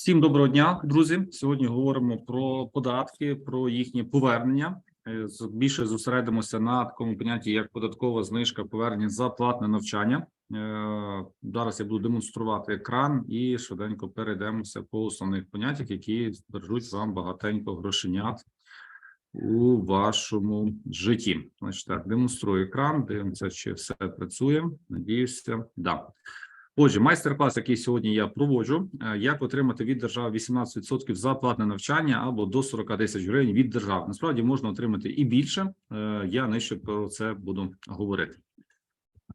Всім доброго дня, друзі. Сьогодні говоримо про податки, про їхнє повернення. Е, Більше зосередимося на такому понятті, як податкова знижка повернення за платне навчання. Е, Зараз я буду демонструвати екран і швиденько перейдемося по основних поняттях, які держуть вам багатенько грошенят у вашому житті. Значить, так, демонструю екран, дивимося, чи все працює. Надіюся, да. Отже, майстер-клас, який сьогодні я проводжу, е, як отримати від держави 18% за платне навчання або до 40 тисяч гривень від держави. Насправді можна отримати і більше. Е, Я нижче про це буду говорити.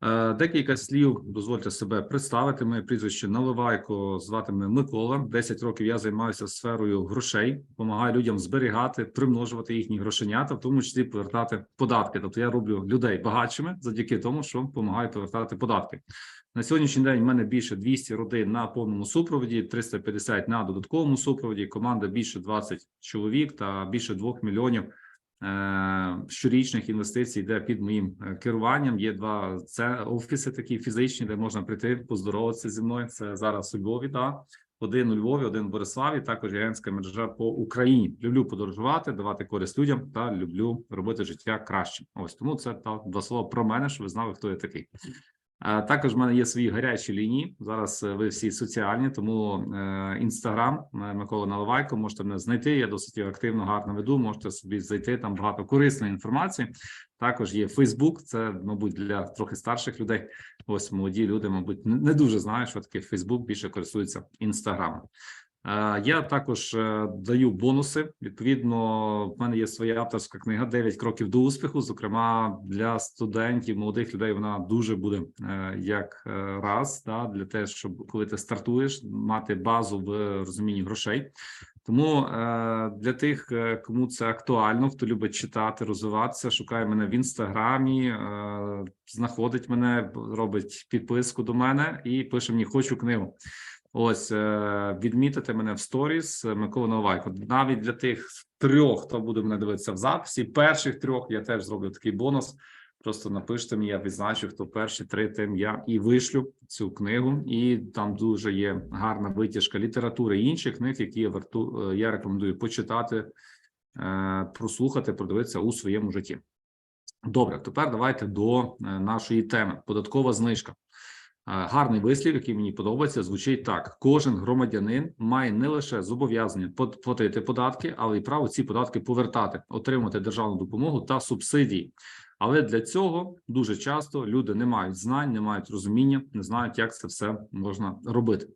Е, Декілька слів дозвольте себе представити. Моє прізвище Наливайко, звати мене Микола. 10 років я займаюся сферою грошей, допомагаю людям зберігати, примножувати їхні грошенята, в тому числі повертати податки. Тобто я роблю людей багатшими завдяки тому, що допомагаю повертати податки. На сьогоднішній день в мене більше 200 родин на повному супроводі, 350 на додатковому супроводі. Команда більше 20 чоловік та більше 2 мільйонів е, щорічних інвестицій йде під моїм е, керуванням. Є два це офіси такі фізичні, де можна прийти поздороватися зі мною. Це зараз у Львові. Да. Один у Львові, один в Бориславі. Також агентська мережа по Україні. Люблю подорожувати, давати користь людям та люблю робити життя краще. Ось тому це та два слова про мене, щоб ви знали, хто я такий. Е, Також в мене є свої гарячі лінії. Зараз е, ви всі соціальні, тому інстаграм Микола Наливайко можете мене знайти. Я досить активно, гарно веду. Можете собі зайти там багато корисної інформації. Також є Фейсбук. Це, мабуть, для трохи старших людей. Ось молоді люди, мабуть, не дуже знають, що таке Фейсбук. Більше користуються інстаграмом. Я також е, даю бонуси. Відповідно, в мене є своя авторська книга «9 кроків до успіху. Зокрема, для студентів, молодих людей вона дуже буде е, як е, раз да, для те, щоб коли ти стартуєш, мати базу в розумінні грошей. Тому для тих, кому це актуально, хто любить читати, розвиватися, шукає мене в інстаграмі, знаходить мене, робить підписку до мене і пише мені хочу книгу. Ось е, відмітити мене в сторіс е, Микола Новайко. Навіть для тих трьох, хто буде мене дивитися в записі, перших трьох я теж зроблю такий бонус. Просто напишіть мені, я відзначу, хто перші три, тим я і вишлю цю книгу. І там дуже є гарна витяжка літератури і інших книг, які я варту е, я рекомендую почитати, прослухати, продивитися у своєму житті. Добре, тепер давайте до нашої теми: податкова знижка. Гарний вислів, який мені подобається, звучить так: кожен громадянин має не лише зобов'язання платити податки, але й право ці податки повертати, отримати державну допомогу та субсидії. Але для цього дуже часто люди не мають знань, не мають розуміння, не знають, як це все можна робити.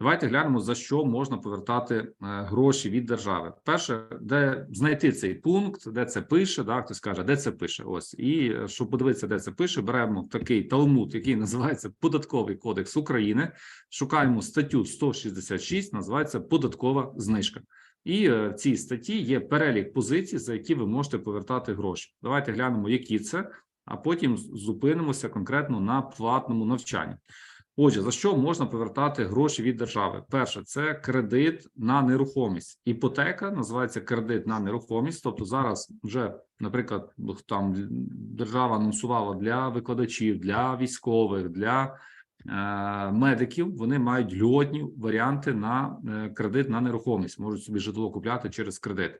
Давайте глянемо за що можна повертати е, гроші від держави. Перше, де знайти цей пункт, де це пише, да, хтось каже, де це пише. Ось і е, щоб подивитися, де це пише, беремо такий талмуд, який називається Податковий кодекс України. Шукаємо статтю 166, називається Податкова знижка. І е, в цій статті є перелік позицій, за які ви можете повертати гроші. Давайте глянемо, які це, а потім зупинимося конкретно на платному навчанні. Отже, за що можна повертати гроші від держави? Перше, це кредит на нерухомість. Іпотека називається кредит на нерухомість. Тобто, зараз вже, наприклад, там держава анонсувала для викладачів, для військових, для е, медиків. Вони мають льготні варіанти на е, кредит на нерухомість. Можуть собі житло купляти через кредит.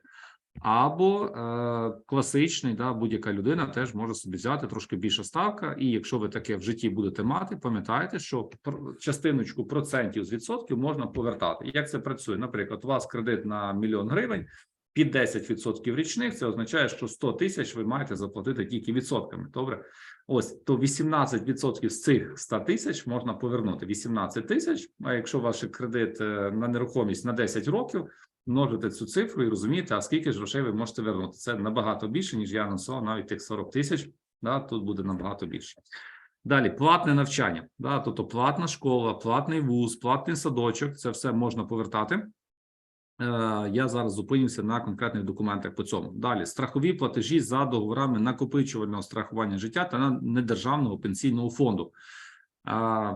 Або е, класичний, да, будь-яка людина теж може собі взяти трошки більша ставка. І якщо ви таке в житті будете мати, пам'ятайте, що частиночку процентів з відсотків можна повертати. Як це працює? Наприклад, у вас кредит на мільйон гривень під 10% річних. Це означає, що 100 тисяч ви маєте заплатити тільки відсотками. Добре, ось то 18% з цих 100 тисяч можна повернути. 18 тисяч. А якщо ваш кредит е, на нерухомість на 10 років множите цю цифру і розумієте, а скільки ж грошей ви можете вернути. Це набагато більше, ніж я анонсував, навіть тих 40 тисяч. Да, тут буде набагато більше. Далі платне навчання. Да, тобто платна школа, платний вуз, платний садочок. Це все можна повертати. Е, Я зараз зупинюся на конкретних документах по цьому. Далі страхові платежі за договорами накопичувального страхування життя та недержавного пенсійного фонду. А,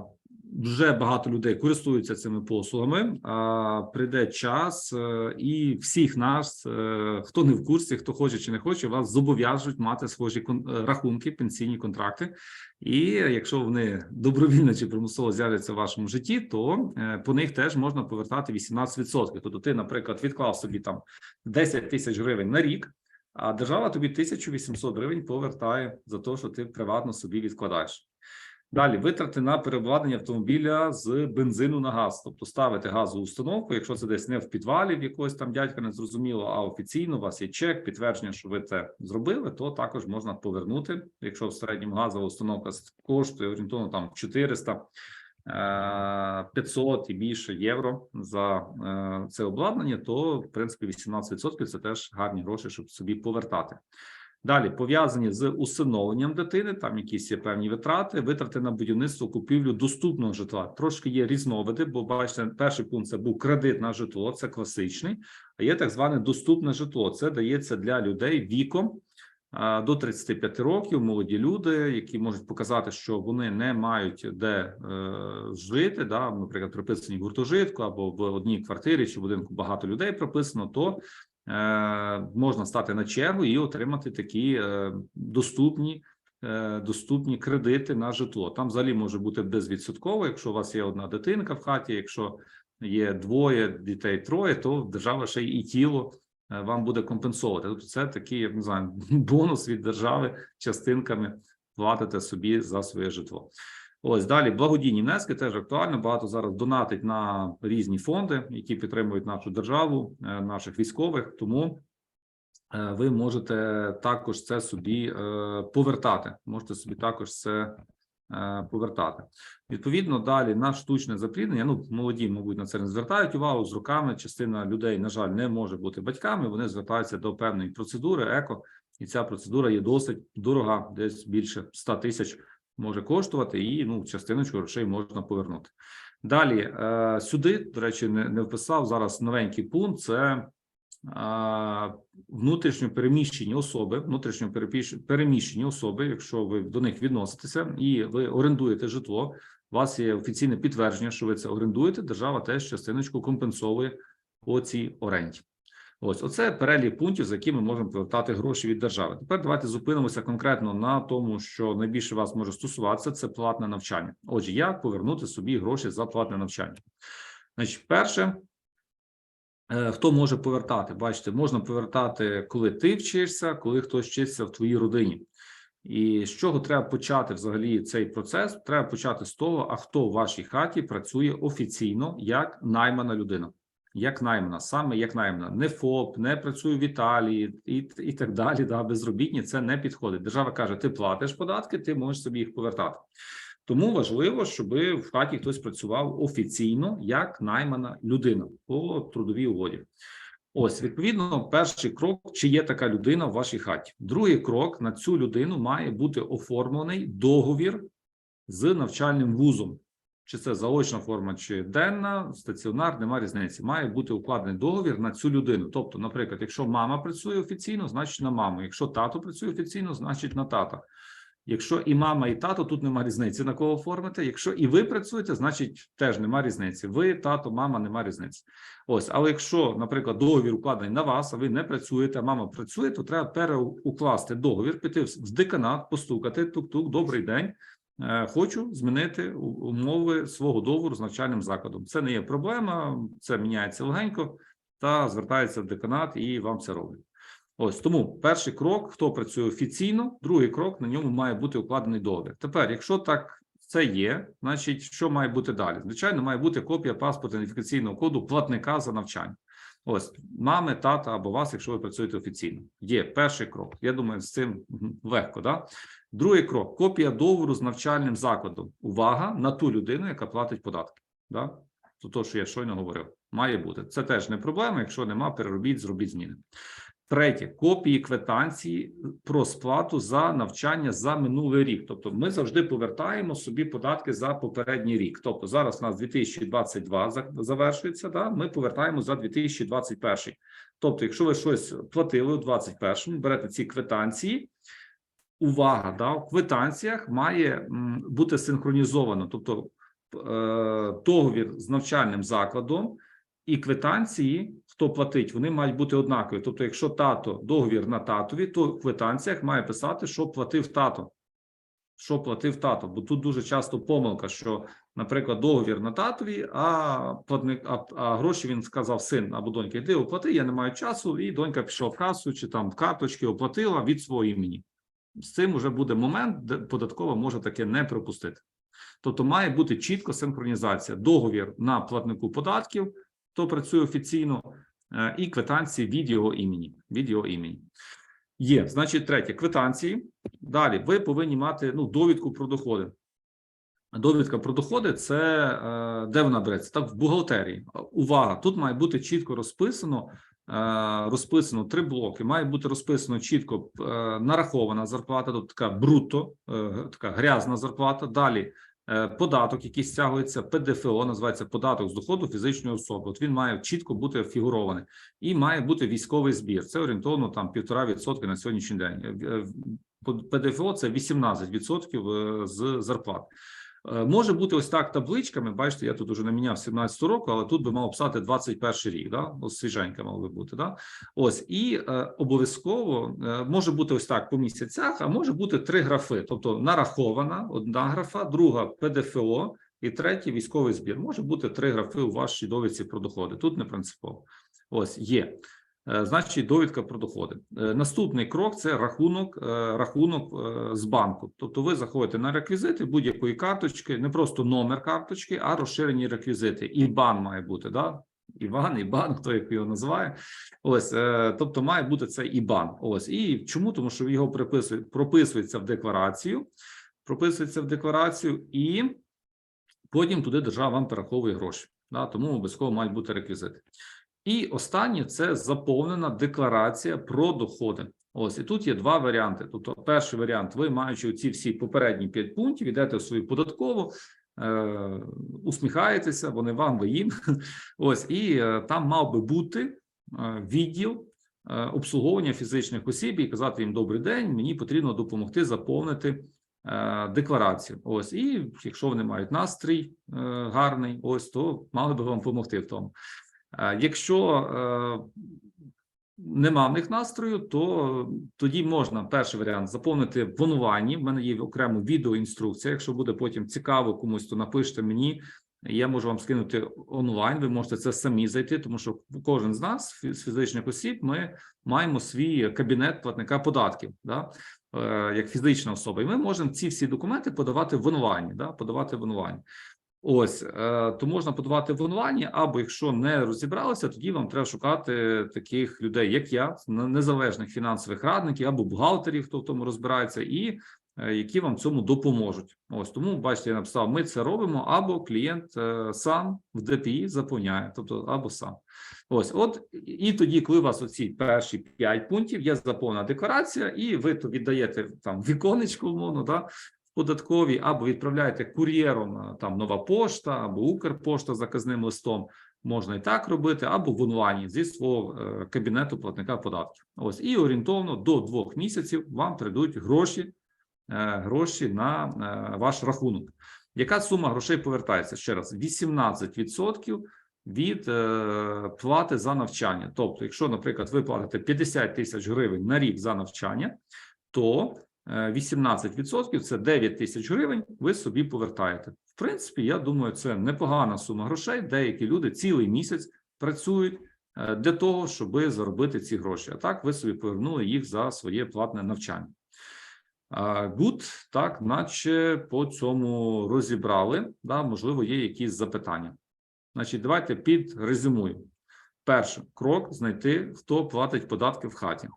вже багато людей користуються цими послугами. А прийде час, е, і всіх нас, е, хто не в курсі, хто хоче чи не хоче, вас зобов'яжуть мати схожі е, рахунки, пенсійні контракти. І якщо вони добровільно чи примусово з'являться в вашому житті, то по них теж можна повертати 18%. Тобто, ти, наприклад, відклав собі там 10 тисяч гривень на рік. А держава тобі 1800 гривень повертає за те, що ти приватно собі відкладаєш. Далі витрати на переобладнання автомобіля з бензину на газ, тобто ставити газову установку, якщо це десь не в підвалі в якогось там дядька не зрозуміло, а офіційно у вас є чек, підтвердження, що ви це зробили, то також можна повернути. Якщо в середньому газова установка коштує орієнтовно там 400 е, 500 і більше євро за е, це обладнання, то в принципі 18% – це теж гарні гроші, щоб собі повертати. Далі пов'язані з усиновленням дитини, там якісь є певні витрати, витрати на будівництво, купівлю доступного житла. Трошки є різновиди, бо бачите, перший пункт це був кредит на житло, це класичний. А є так зване доступне житло. Це дається для людей віком до 35 років, молоді люди, які можуть показати, що вони не мають де е, жити. Да, наприклад, прописані в гуртожитку або в одній квартирі чи будинку багато людей прописано, то можна стати на чергу і отримати такі е, доступні. е, Доступні кредити на житло. Там взагалі може бути безвідсотково, якщо у вас є одна дитинка в хаті, якщо є двоє дітей, троє, то держава ще і тіло е, вам буде компенсовувати. Тобто, це такий, я не знаю, бонус від держави частинками платите собі за своє житло. Ось далі благодійні внески теж актуально. Багато зараз донатить на різні фонди, які підтримують нашу державу, е, наших військових. Тому е, ви можете також це собі е, повертати. Можете собі також це повертати. Відповідно, далі на штучне запліднення. Ну, молоді, мабуть, на це не звертають увагу з роками. Частина людей, на жаль, не може бути батьками. Вони звертаються до певної процедури, еко, і ця процедура є досить дорога, десь більше 100 тисяч може коштувати, і ну частиночку грошей можна повернути. Далі е, сюди, до речі, не, не вписав зараз новенький пункт. Це а, внутрішньо переміщені особи, внутрішньо переміщені особи, якщо ви до них відноситеся і ви орендуєте житло, у вас є офіційне підтвердження, що ви це орендуєте. Держава теж частиночку компенсовує по цій оренді. Ось оце перелік пунктів, за які ми можемо повертати гроші від держави. Тепер давайте зупинимося конкретно на тому, що найбільше вас може стосуватися, це платне навчання. Отже, як повернути собі гроші за платне навчання? Значить, перше, Е, Хто може повертати? Бачите, можна повертати, коли ти вчишся, коли хтось вчиться в твоїй родині. І з чого треба почати взагалі цей процес? Треба почати з того, а хто в вашій хаті працює офіційно як наймана людина, як наймана, саме як наймана, не ФОП, не працює в Італії і, і так далі. Да, безробітні це не підходить. Держава каже: ти платиш податки, ти можеш собі їх повертати. Тому важливо, щоб в хаті хтось працював офіційно як наймана людина по трудовій угоді. Ось відповідно, перший крок: чи є така людина в вашій хаті. Другий крок на цю людину має бути оформлений договір з навчальним вузом. Чи це заочна форма, чи денна, стаціонар, немає різниці. Має бути укладений договір на цю людину. Тобто, наприклад, якщо мама працює офіційно, значить на маму. Якщо тато працює офіційно, значить на тата. Якщо і мама, і тато, тут нема різниці на кого оформити. Якщо і ви працюєте, значить теж нема різниці. Ви, тато, мама, нема різниці. Ось, але якщо, наприклад, договір укладений на вас, а ви не працюєте, а мама працює, то треба переукласти договір, піти в деканат, постукати, тук-тук, добрий день. Е, Хочу змінити умови свого договору з навчальним закладом. Це не є проблема, це міняється легенько, та звертається в деканат і вам це роблять. Ось тому перший крок, хто працює офіційно, другий крок на ньому має бути укладений договір. Тепер, якщо так це є, значить, що має бути далі? Звичайно, має бути копія паспорта ідентифікаційного коду платника за навчання. Ось мами, тата або вас, якщо ви працюєте офіційно. Є перший крок. Я думаю, з цим легко. Да? Другий крок: копія договору з навчальним закладом. Увага на ту людину, яка платить податки. Да? То, що я щойно говорив, має бути. Це теж не проблема. Якщо нема, переробіть, зробіть зміни. Третє копії квитанції про сплату за навчання за минулий рік. Тобто, ми завжди повертаємо собі податки за попередній рік. Тобто, зараз у нас 2022 завершується. Да? Ми повертаємо за 2021. Тобто, якщо ви щось платили у 2021, берете ці квитанції. Увага, да, в квитанціях має бути синхронізовано. Тобто, е, договір з навчальним закладом і квитанції, хто платить, вони мають бути однакові. Тобто, якщо тато договір на татові, то в квитанціях має писати, що платив тато. Що платив тато, бо тут дуже часто помилка, що, наприклад, договір на татові, а платник, а, а гроші він сказав син або донька, йди оплати, я не маю часу, і донька пішла в касу чи там карточки оплатила від свого імені. З цим вже буде момент, де податкова може таке не пропустити. Тобто має бути чітко синхронізація. Договір на платнику податків, хто працює офіційно, е, і квитанції від його імені. Від його імені. Є, значить, третє, квитанції. Далі ви повинні мати ну, довідку про доходи. Довідка про доходи це е, де вона береться? Так, в бухгалтерії. Увага! Тут має бути чітко розписано. е, Розписано три блоки. Має бути розписано чітко нарахована зарплата, тобто така брутто, така грязна зарплата. Далі податок, який стягується, ПДФО, називається податок з доходу фізичної особи. От він має чітко бути фігурований, і має бути військовий збір. Це орієнтовно там півтора відсотки на сьогоднішній день. Е, е, ПДФО це 18% е, з зарплат. Е, Може бути ось так табличками. Бачите, я тут уже не міняв 17 року, але тут би мав писати 21 рік. Да? Ось свіженька мав би бути. Да? Ось і е, обов'язково е, може бути ось так по місяцях, а може бути три графи: тобто нарахована одна графа, друга ПДФО і третій військовий збір. Може бути три графи у вашій довідці про доходи. Тут не принципово. Ось є. Е, Значить, довідка про доходи. Е, Наступний крок це рахунок, е, рахунок з банку. Тобто, ви заходите на реквізити будь-якої карточки, не просто номер карточки, а розширені реквізити. ІБАН має бути, да? Іван, ІБАН, хто як його називає. Ось, тобто, має бути це ІБАН. Ось і чому? Тому що його приписують, прописується в декларацію, прописується в декларацію, і потім туди держава вам перераховує гроші. Да? Тому обов'язково мають бути реквізити. І останнє це заповнена декларація про доходи. Ось і тут є два варіанти. Тобто, перший варіант: ви маючи ці всі попередні п'ять пунктів, йдете в свою податкову, е, усміхаєтеся, вони вам ви їм. Ось і е, там мав би бути е, відділ е, обслуговування фізичних осіб і казати їм добрий день. Мені потрібно допомогти заповнити е, декларацію. Ось і якщо вони мають настрій гарний, ось то мали би вам допомогти в тому. Е, Якщо е, нема в них настрою, то тоді можна перший варіант заповнити в онлайні. В мене є окремо відеоінструкція. Якщо буде потім цікаво комусь, то напишіть мені. Я можу вам скинути онлайн. Ви можете це самі зайти, тому що кожен з нас, з фізичних осіб, ми маємо свій кабінет платника податків, да? е, як фізична особа, і ми можемо ці всі документи подавати в онлайні. Да? Подавати в онлайні. Ось е, то можна подавати в онлайні, або якщо не розібралися, тоді вам треба шукати таких людей, як я, незалежних фінансових радників або бухгалтерів, хто в тому розбирається, і е, які вам цьому допоможуть. Ось тому бачите, я написав: ми це робимо, або клієнт е, сам в ДПІ заповняє, тобто або сам. Ось, от і тоді, коли у вас оці перші п'ять пунктів, є заповнена декларація, і ви то віддаєте там віконечко, умовно, да, податкові, або відправляєте кур'єром там нова пошта, або Укрпошта заказним листом. Можна і так робити, або в онлайні зі свого е, кабінету платника податків. Ось і орієнтовно до двох місяців вам прийдуть гроші, е, гроші на е, ваш рахунок. Яка сума грошей повертається ще раз? 18% від плати за навчання. Тобто, якщо, наприклад, ви платите 50 тисяч гривень на рік за навчання, то 18% – це 9 тисяч гривень. Ви собі повертаєте. В принципі, я думаю, це непогана сума грошей. Деякі люди цілий місяць працюють е, для того, щоб заробити ці гроші. А так ви собі повернули їх за своє платне навчання. Гуд, так, наче по цьому розібрали. Да, можливо, є якісь запитання. Значить, давайте підрезюмуємо. Перший крок знайти, хто платить податки в хаті.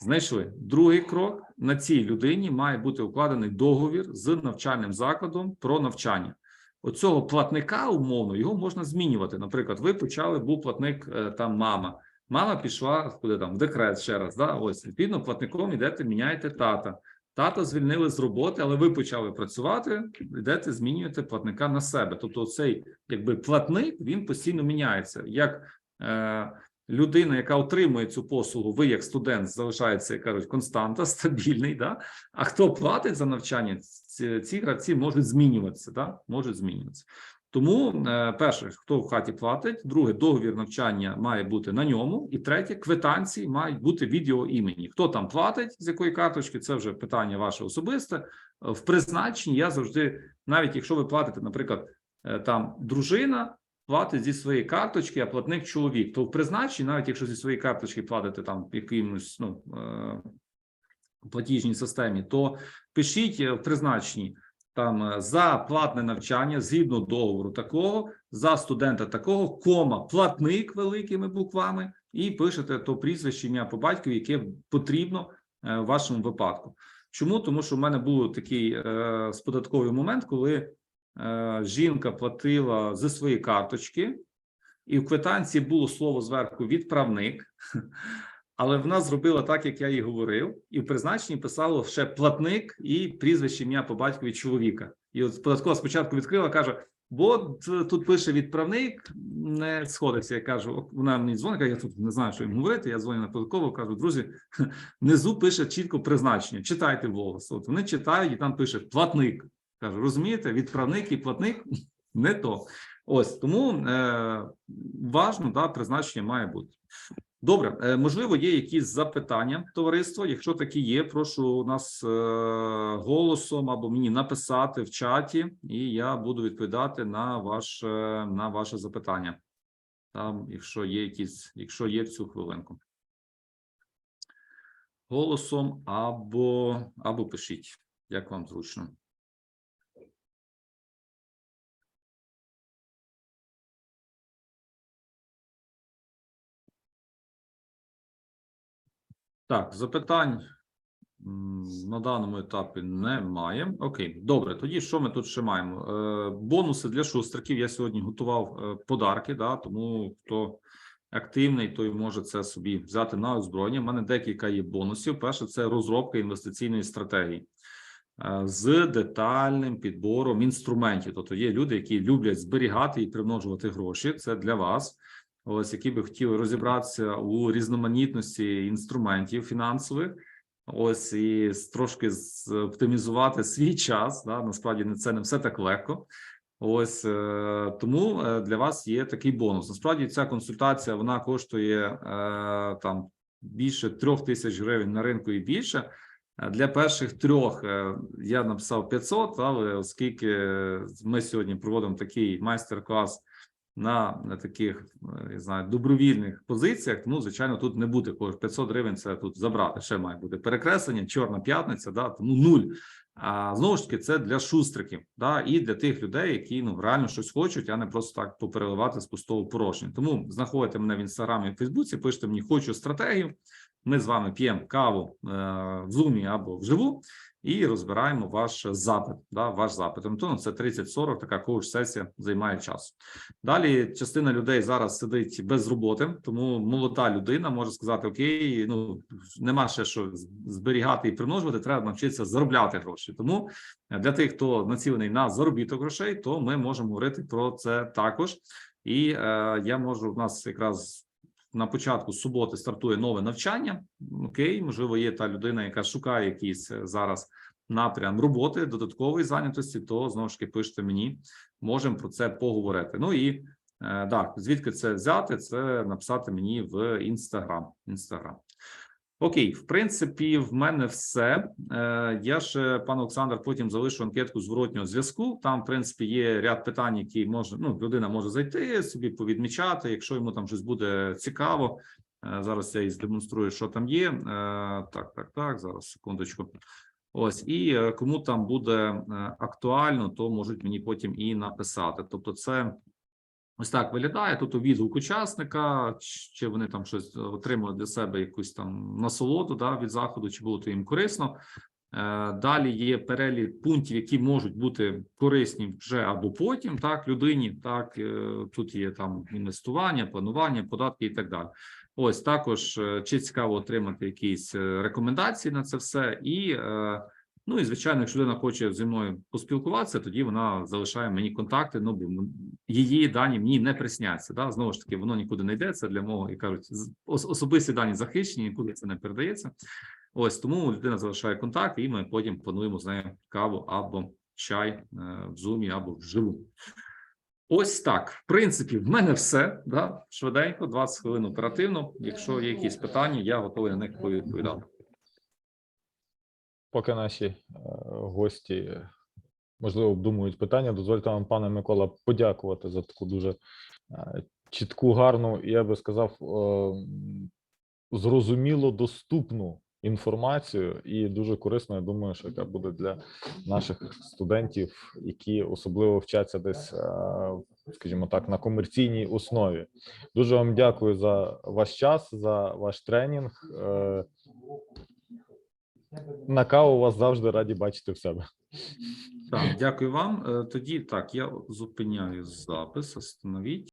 Знайшли. Другий крок на цій людині має бути укладений договір з навчальним закладом про навчання. Оцього платника умовно його можна змінювати. Наприклад, ви почали, був платник е, там мама. Мама пішла куди там в декрет ще раз. Да? Ось відповідно, платником йдете, міняєте тата. Тата звільнили з роботи, але ви почали працювати, йдете, змінюєте платника на себе. Тобто, цей якби платник він постійно міняється. Як е, людина, яка отримує цю послугу, ви як студент залишається, як кажуть, константа, стабільний. Да? А хто платить за навчання, ці, ці гравці можуть змінюватися, да? можуть змінюватися. Тому, е, перше, хто в хаті платить, друге, договір навчання має бути на ньому, і третє, квитанції мають бути від його імені. Хто там платить, з якої карточки, це вже питання ваше особисте. Е, В призначенні я завжди, навіть якщо ви платите, наприклад, е, там дружина платить зі своєї карточки, а платник чоловік, то в призначенні, навіть якщо зі своєї карточки платите там якимось ну, е, платіжній системі, то пишіть е, в призначенні там е, за платне навчання згідно договору такого, за студента такого, кома, платник великими буквами, і пишете то прізвище ім'я по батькові, яке потрібно в вашому випадку. Чому? Тому що в мене був такий е, сподатковий момент, коли жінка платила зі своєї карточки, і в квитанції було слово зверху відправник. Але вона зробила так, як я їй говорив, і в призначенні писало ще платник і прізвище ім'я по батькові чоловіка. І от податкова спочатку відкрила, каже: бо тут пише відправник, не сходиться. Я кажу, «О, вона мені дзвонить, я тут не знаю, що їм говорити. Я дзвоню на податкову, кажу, друзі, внизу пише чітко призначення. Читайте вголос. От вони читають, і там пише платник. Кажу, розумієте, відправник і платник не то. Ось тому е, важно, да, призначення має бути. Добре, е, можливо, є якісь запитання, товариство. Якщо такі є, прошу нас е, голосом або мені написати в чаті, і я буду відповідати на ваше на ваше запитання. Там, якщо є якісь, якщо є в цю хвилинку. Голосом або, або пишіть, як вам зручно. Так, запитань на даному етапі немає. Окей, добре. Тоді що ми тут ще маємо? Е, бонуси для шустриків. Я сьогодні готував е, подарки, да, тому хто активний, той може це собі взяти на озброєння. У мене декілька є бонусів. Перше, це розробка інвестиційної стратегії е, з детальним підбором інструментів. Тобто є люди, які люблять зберігати і примножувати гроші. Це для вас ось які би хотіли розібратися у різноманітності інструментів фінансових. Ось і трошки оптимізувати свій час. Да, насправді це не все так легко. Ось е, тому е, для вас є такий бонус. Насправді ця консультація вона коштує е, там більше трьох тисяч гривень на ринку і більше. Для перших трьох я написав 500, але оскільки ми сьогодні проводимо такий майстер-клас на, таких е, я знаю добровільних позиціях, тому звичайно тут не буде кож 500 гривень. Це тут забрати. Ще має бути перекреслення, чорна п'ятниця, да тому нуль. А знову ж таки, це для шустриків, да, і для тих людей, які ну реально щось хочуть, а не просто так попереливати з пустого порожня. Тому знаходите мене в інстаграмі і Фейсбуці, пишете мені хочу стратегію. Ми з вами п'ємо каву е, в зумі або вживу і розбираємо ваш запит. Да, ваш запит. Антону це 30-40, така коуч-сесія займає час. Далі частина людей зараз сидить без роботи, тому молода людина може сказати: Окей, ну нема ще що зберігати і примножувати, треба навчитися заробляти гроші. Тому е, для тих, хто націлений на заробіток грошей, то ми можемо говорити про це також. І е, я можу в нас якраз на початку суботи стартує нове навчання. Окей, можливо, є та людина, яка шукає якийсь е, зараз напрям роботи, додаткової зайнятості, то знову ж таки пишете мені, можемо про це поговорити. Ну і е, так, звідки це взяти? Це написати мені в. Інстаграм. Окей, в принципі, в мене все. Е, я ще, пан Олександр, потім залишу анкетку зворотнього зв'язку. Там, в принципі, є ряд питань, які може ну, людина може зайти собі, повідмічати. Якщо йому там щось буде цікаво. Е, зараз я і здемонструю, що там є. Е, так, так, так. Зараз секундочку. Ось і кому там буде актуально, то можуть мені потім і написати. Тобто, це ось так виглядає. Тут відгук учасника, чи вони там щось отримали для себе якусь там насолоду да, від заходу, чи було то їм корисно. Е, Далі є перелік пунктів, які можуть бути корисні вже або потім, так, людині. Так, е, тут є там інвестування, планування, податки і так далі. Ось також е, чи цікаво отримати якісь рекомендації на це все, і Ну і звичайно, якщо людина хоче зі мною поспілкуватися, тоді вона залишає мені контакти. Ну бо її дані мені не присняться. Да? Знову ж таки, воно нікуди не йдеться для мого і кажуть, особисті дані захищені, нікуди це не передається. Ось тому людина залишає контакт, і ми потім плануємо з нею каву або чай е, в зумі або вживу. Ось так. В принципі, в мене все. Да? Швиденько, 20 хвилин оперативно. Якщо є якісь питання, я готовий на них відповідати. Поки наші е, гості можливо обдумують питання, дозвольте вам, пане Микола, подякувати за таку дуже е, чітку, гарну, я би сказав, е, зрозуміло доступну інформацію, і дуже корисно. Я думаю, що яка буде для наших студентів, які особливо вчаться десь, скажімо так, на комерційній основі. Дуже вам дякую за ваш час, за ваш тренінг. На каву вас завжди раді бачити в себе. Так, дякую вам. Е, Тоді так, я зупиняю запис. Остановіть.